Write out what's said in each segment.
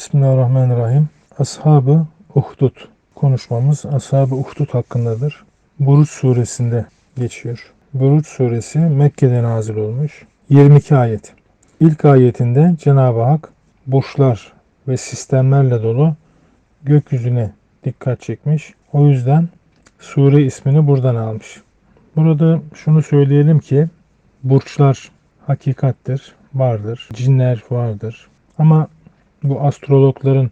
Bismillahirrahmanirrahim. Ashab-ı Uhdud konuşmamız Ashab-ı Uhdud hakkındadır. Buruç suresinde geçiyor. Buruç suresi Mekke'de nazil olmuş. 22 ayet. İlk ayetinde Cenab-ı Hak burçlar ve sistemlerle dolu gökyüzüne dikkat çekmiş. O yüzden sure ismini buradan almış. Burada şunu söyleyelim ki burçlar hakikattir, vardır. Cinler vardır. Ama bu astrologların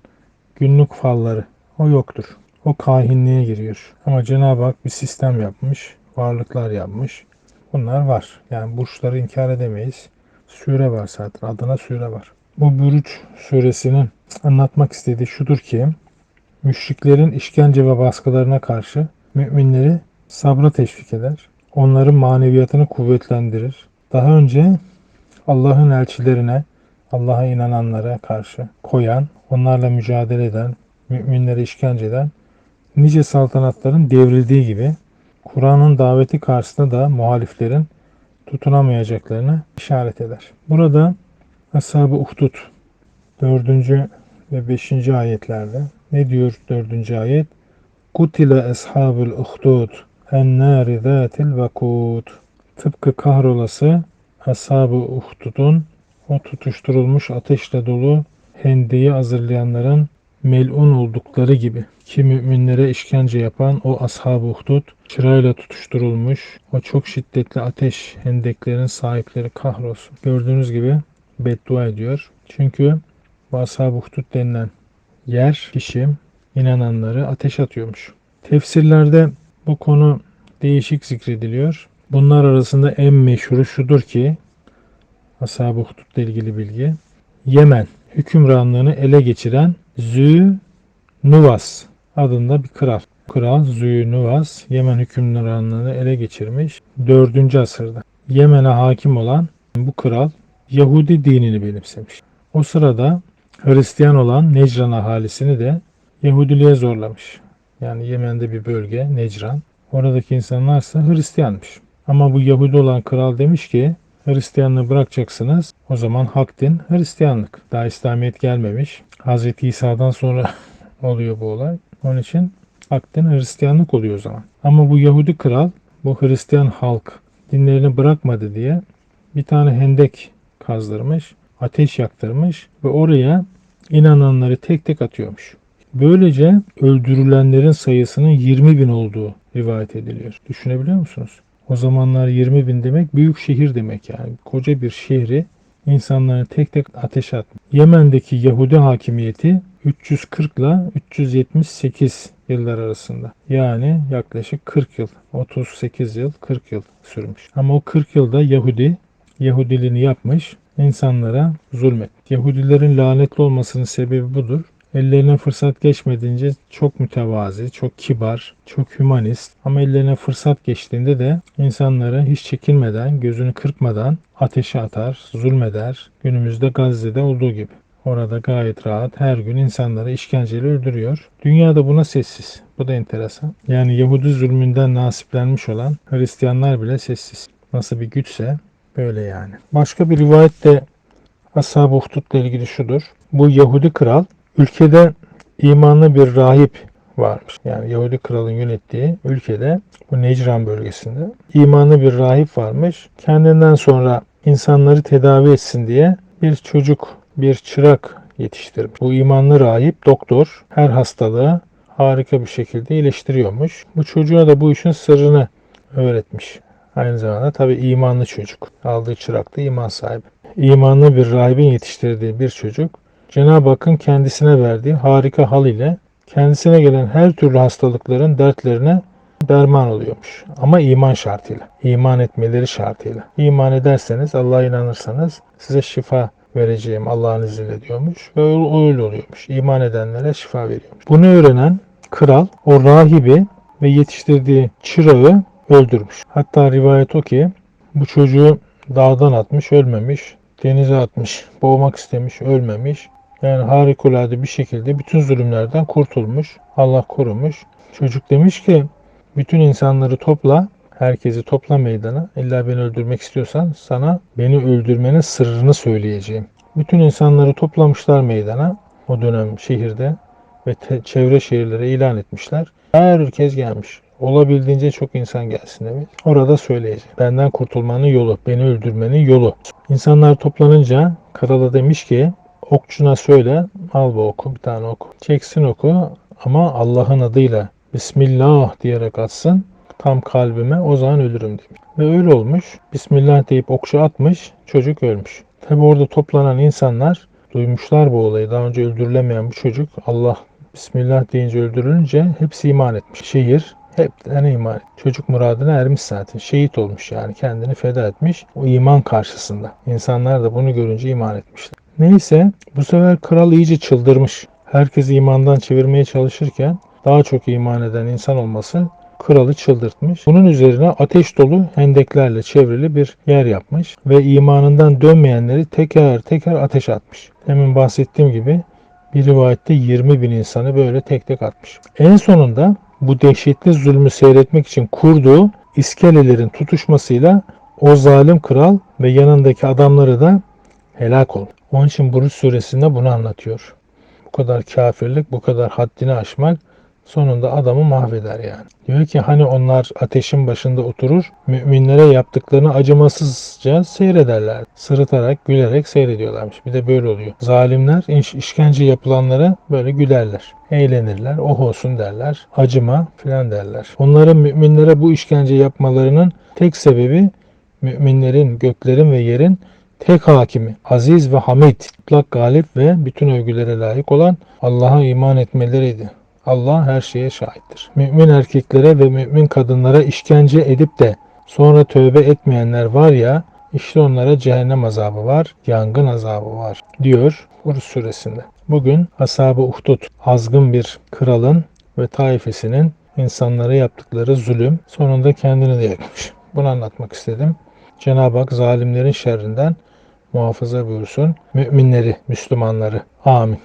günlük falları o yoktur. O kahinliğe giriyor. Ama Cenab-ı Hak bir sistem yapmış, varlıklar yapmış. Bunlar var. Yani burçları inkar edemeyiz. Sure var zaten. Adına sure var. Bu Bürüç suresinin anlatmak istediği şudur ki müşriklerin işkence ve baskılarına karşı müminleri sabra teşvik eder. Onların maneviyatını kuvvetlendirir. Daha önce Allah'ın elçilerine, Allah'a inananlara karşı koyan, onlarla mücadele eden, müminlere işkence eden nice saltanatların devrildiği gibi Kur'an'ın daveti karşısında da muhaliflerin tutunamayacaklarını işaret eder. Burada Ashab-ı Uhdud 4. ve 5. ayetlerde ne diyor 4. ayet? Kutile ashabul uhdud ennâri zâtil vakûd. Tıpkı kahrolası Ashab-ı Uhdud'un o tutuşturulmuş ateşle dolu hendeyi hazırlayanların melun oldukları gibi ki müminlere işkence yapan o ashab-ı uhdud çırayla tutuşturulmuş o çok şiddetli ateş hendeklerin sahipleri kahrolsun. Gördüğünüz gibi beddua ediyor. Çünkü bu ashab-ı uhdud denilen yer kişi inananları ateş atıyormuş. Tefsirlerde bu konu değişik zikrediliyor. Bunlar arasında en meşhuru şudur ki Ashab-ı Uhdud ile ilgili bilgi. Yemen hükümranlığını ele geçiren Zü Nuvas adında bir kral. Kral Zü Nuvas Yemen hükümranlığını ele geçirmiş 4. asırda. Yemen'e hakim olan bu kral Yahudi dinini benimsemiş. O sırada Hristiyan olan Necran ahalisini de Yahudiliğe zorlamış. Yani Yemen'de bir bölge Necran. Oradaki insanlarsa Hristiyanmış. Ama bu Yahudi olan kral demiş ki Hristiyanlığı bırakacaksınız. O zaman hak din Hristiyanlık. Daha İslamiyet gelmemiş. Hz. İsa'dan sonra oluyor bu olay. Onun için hak din Hristiyanlık oluyor o zaman. Ama bu Yahudi kral bu Hristiyan halk dinlerini bırakmadı diye bir tane hendek kazdırmış, ateş yaktırmış ve oraya inananları tek tek atıyormuş. Böylece öldürülenlerin sayısının 20 bin olduğu rivayet ediliyor. Düşünebiliyor musunuz? O zamanlar 20 bin demek büyük şehir demek yani. Koca bir şehri insanların tek tek ateşe atmış. Yemen'deki Yahudi hakimiyeti 340 ile 378 yıllar arasında. Yani yaklaşık 40 yıl, 38 yıl, 40 yıl sürmüş. Ama o 40 yılda Yahudi Yahudiliğini yapmış, insanlara zulmet. Yahudilerin lanetli olmasının sebebi budur. Ellerine fırsat geçmediğince çok mütevazi, çok kibar, çok hümanist ama ellerine fırsat geçtiğinde de insanları hiç çekinmeden, gözünü kırpmadan ateşe atar, zulmeder. Günümüzde Gazze'de olduğu gibi. Orada gayet rahat her gün insanları işkenceyle öldürüyor. Dünyada buna sessiz. Bu da enteresan. Yani Yahudi zulmünden nasiplenmiş olan Hristiyanlar bile sessiz. Nasıl bir güçse böyle yani. Başka bir rivayet de Ashab-ı ilgili şudur. Bu Yahudi kral ülkede imanlı bir rahip varmış. Yani Yahudi kralın yönettiği ülkede bu Necran bölgesinde imanlı bir rahip varmış. Kendinden sonra insanları tedavi etsin diye bir çocuk, bir çırak yetiştirmiş. Bu imanlı rahip doktor her hastalığı harika bir şekilde iyileştiriyormuş. Bu çocuğa da bu işin sırrını öğretmiş. Aynı zamanda tabi imanlı çocuk. Aldığı çırak da iman sahibi. İmanlı bir rahibin yetiştirdiği bir çocuk Cenab-ı Hakk'ın kendisine verdiği harika hal ile kendisine gelen her türlü hastalıkların dertlerine derman oluyormuş. Ama iman şartıyla. İman etmeleri şartıyla. İman ederseniz, Allah'a inanırsanız size şifa vereceğim Allah'ın izniyle diyormuş. Ve öyle oluyormuş. İman edenlere şifa veriyormuş. Bunu öğrenen kral o rahibi ve yetiştirdiği çırağı öldürmüş. Hatta rivayet o ki bu çocuğu dağdan atmış ölmemiş. Denize atmış, boğmak istemiş, ölmemiş. Yani harikulade bir şekilde bütün zulümlerden kurtulmuş. Allah korumuş. Çocuk demiş ki bütün insanları topla, herkesi topla meydana. İlla beni öldürmek istiyorsan sana beni öldürmenin sırrını söyleyeceğim. Bütün insanları toplamışlar meydana. o dönem şehirde ve çevre şehirlere ilan etmişler. Herkes gelmiş. Olabildiğince çok insan gelsin demiş. Orada söyleyecek. Benden kurtulmanın yolu, beni öldürmenin yolu. İnsanlar toplanınca krala demiş ki okçuna söyle al bu oku bir tane oku. Çeksin oku ama Allah'ın adıyla Bismillah diyerek atsın tam kalbime o zaman ölürüm demiş. Ve öyle olmuş. Bismillah deyip okçu atmış çocuk ölmüş. Tabi orada toplanan insanlar duymuşlar bu olayı. Daha önce öldürülemeyen bu çocuk Allah Bismillah deyince öldürülünce hepsi iman etmiş. Şehir hepten iman etmiş. Çocuk muradına ermiş zaten. Şehit olmuş yani kendini feda etmiş o iman karşısında. İnsanlar da bunu görünce iman etmişler. Neyse bu sefer kral iyice çıldırmış. Herkesi imandan çevirmeye çalışırken daha çok iman eden insan olması kralı çıldırtmış. Bunun üzerine ateş dolu hendeklerle çevrili bir yer yapmış ve imanından dönmeyenleri teker teker ateş atmış. Demin bahsettiğim gibi bir rivayette 20 bin insanı böyle tek tek atmış. En sonunda bu dehşetli zulmü seyretmek için kurduğu iskelelerin tutuşmasıyla o zalim kral ve yanındaki adamları da helak oldu. Onun için Buruç suresinde bunu anlatıyor. Bu kadar kafirlik, bu kadar haddini aşmak sonunda adamı mahveder yani. Diyor ki hani onlar ateşin başında oturur, müminlere yaptıklarını acımasızca seyrederler. Sırıtarak, gülerek seyrediyorlarmış. Bir de böyle oluyor. Zalimler iş, işkence yapılanlara böyle gülerler. Eğlenirler, oh olsun derler. Acıma filan derler. Onların müminlere bu işkence yapmalarının tek sebebi müminlerin, göklerin ve yerin tek hakimi, aziz ve hamid, mutlak galip ve bütün övgülere layık olan Allah'a iman etmeleriydi. Allah her şeye şahittir. Mümin erkeklere ve mümin kadınlara işkence edip de sonra tövbe etmeyenler var ya işte onlara cehennem azabı var, yangın azabı var diyor Hurus suresinde. Bugün Ashab-ı Uhdud azgın bir kralın ve taifesinin insanlara yaptıkları zulüm sonunda kendini de yakmış. Bunu anlatmak istedim. Cenab-ı Hak zalimlerin şerrinden muhafaza buyursun. Müminleri, Müslümanları. Amin.